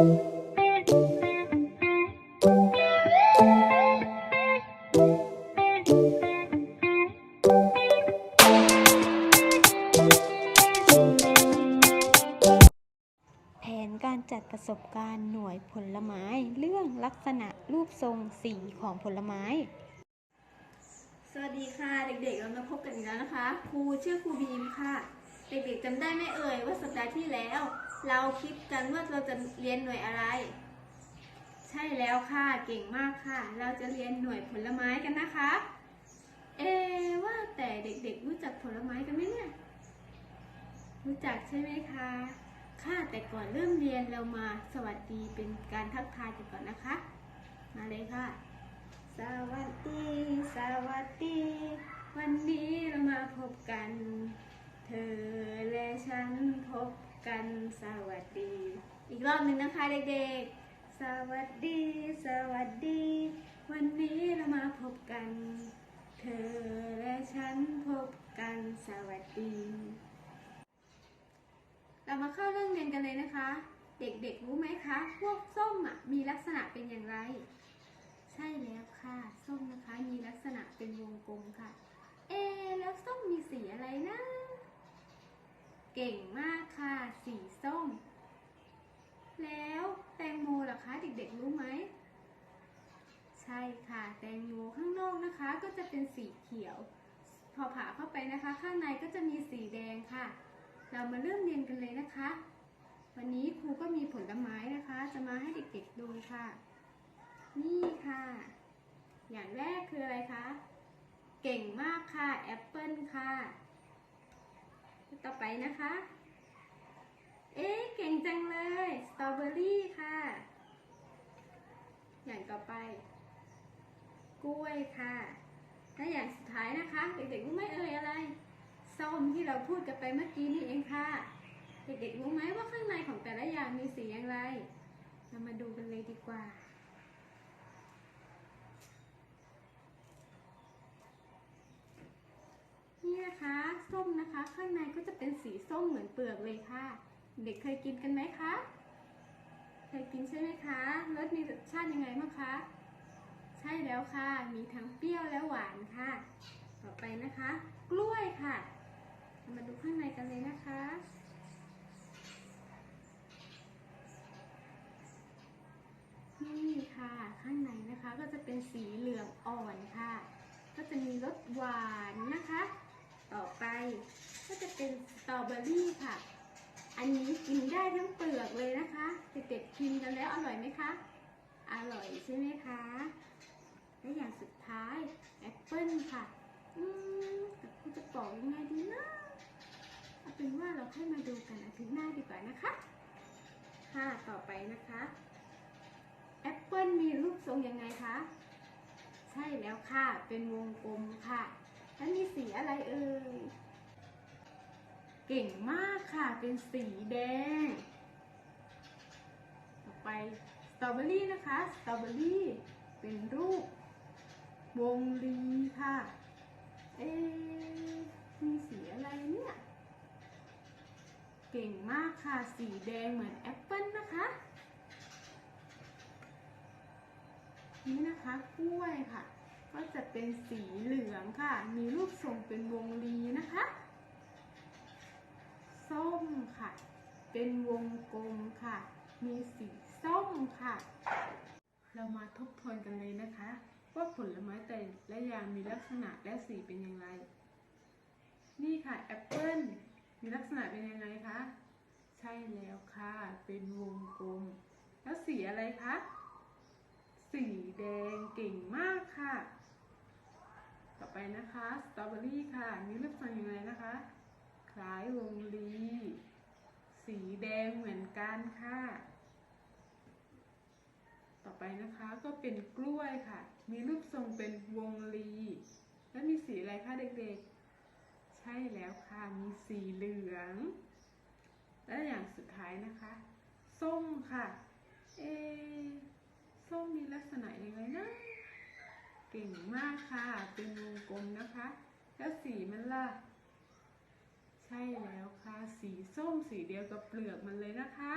แผนการจัดประสบการณ์หน่วยผลไม้เรื่องลักษณะรูปทรงสีของผลไม้ สวัสดีค่ะ เด็กๆเรามาพบกันอีกแล้วนะคะ ครูชื่อครูบีมค่ะ เด็กๆจำได้ไหมเอ่ยว่าสัปดาห์ที่แล้ว เราคิดกันว่าเราจะเรียนหน่วยอะไร ใช่แล้วค่ะ เก่งมากค่ะ เราจะเรียนหน่วยผลไม้กันนะคะ เอว่าแต่เด็กๆรู้จักผลไม้กันไหมเนี่ย รู้จักใช่ไหมคะ ค่ะแต่ก่อนเริ่มเรียนเรามาสวัสดีเป็นการทักทายกันก่อนนะคะ มาเลยค่ะ สวัสดี สวัสดี วันนี้เรามาพบกัน พบกันสวัสดี อีกรอบหนึ่งนะคะเด็กๆ สวัสดี สวัสดี วันนี้เรามาพบกัน เธอและฉันพบกันสวัสดี เรามาเข้าเรื่องเรียนกันเลยนะคะ เด็กๆรู้ไหมคะ พวกส้มอะมีลักษณะเป็นอย่างไร ใช่แล้วค่ะ ส้มนะคะมีลักษณะเป็นวงกลมค่ะ เอ แล้วส้มมีสีอะไรนะ เก่งมากค่ะ สีส้ม แล้วแตงโมล่ะคะ เด็กๆรู้ไหม ใช่ค่ะ แตงโมข้างนอกนะคะ ก็จะเป็นสีเขียว พอผ่าเข้าไปนะคะ ข้างในก็จะมีสีแดงค่ะ เรามาเริ่มเรียนกันเลยนะคะ วันนี้ครูก็มีผลไม้นะคะ จะมาให้เด็กๆดูค่ะ นี่ค่ะ อย่างแรกคืออะไรคะ เก่งมากค่ะแอปเปิลค่ะ ต่อไปนะคะ เอ๊ะเก่งจังเลยสตรอเบอรี่ค่ะ อย่างต่อไป กล้วยค่ะและอย่างสุดท้ายนะคะ เด็กๆรู้ไหมเอ่ยอะไรส้มที่เราพูดกันไปเมื่อกี้นี่เองค่ะ เด็กๆรู้ไหมว่าข้างในของแต่ละอย่างมีสีอย่างไร เรามาดูกันเลยดีกว่านี่นะคะส้มนะคะข้างในก็จะเป็นสีส้มเหมือนเปลือกเลยค่ะ เด็กเคยกินกันไหมคะ เคยกินใช่ไหมคะรสมีรสชาติยังไงบ้างคะ ใช่แล้วค่ะ มีทั้งเปรี้ยวและหวานค่ะ ต่อไปนะคะ กล้วยค่ะ มาดูข้างในกันเลยนะคะ นี่ค่ะ ข้างในนะคะก็จะเป็นสีเหลืองอ่อนค่ะ ก็จะมีรสหวานนะคะ ต่อไปก็จะเป็นสตรอเบอรี่ค่ะ อันนี้กินได้ทั้งเปลือกเลยนะคะ เด็กๆกินกันแล้วอร่อยไหมคะ อร่อยใช่ไหมคะ และอย่างสุดท้ายแอปเปิ้ลค่ะ อืมแต่ครูจะปอกยังไงดีนะเอาเป็นว่าเราค่อยมาดูกันอาทิตย์หน้าดีกว่านะคะค่ะต่อไปนะคะแอปเปิลมีรูปทรงยังไงคะ ใช่แล้วค่ะ เป็นวงกลมค่ะ แล้วมีสีอะไรเอ่ย เก่งมากค่ะ เป็นสีแดง ต่อไปสตรอเบอรี่นะคะ สตรอเบอรี่เป็นรูป วงรีค่ะ เอ๊มีสีอะไรเนี่ย เก่งมากค่ะ สีแดงเหมือนแอปเปิลนะคะ นี่นะคะกล้วยค่ะ ก็จะเป็นสีเหลืองค่ะ มีรูปทรงเป็นวงรีนะคะ ส้มค่ะ เป็นวงกลมค่ะ มีสีส้มค่ะ เรามาทบทวนกันเลยนะคะ ว่าผลไม้แต่ละยางมีลักษณะและสีเป็นอย่างไร นี่ค่ะแอปเปิ้ลมีลักษณะเป็นยังไงคะใช่แล้วค่ะ เป็นวงกลม แล้วสีอะไรคะ สีแดงเก่งมากค่ะ ต่อไปนะคะสตรอเบอรี่ค่ะมีรูปทรงยังไงนะคะ คล้ายวงรี สีแดงเหมือนกันค่ะ ไปนะคะก็เป็นกล้วยค่ะ มีรูปทรงเป็นวงรี แล้วมีสีอะไรคะเด็กๆ ใช่แล้วค่ะมีสีเหลือง และอย่างสุดท้ายนะคะ ส้มค่ะ เอส้มมีลักษณะยังไงนะเก่งมากค่ะ เป็นวงกลมนะคะ แล้วสีมันล่ะ ใช่แล้วค่ะ สีส้มสีเดียวกับเปลือกมันเลยนะคะ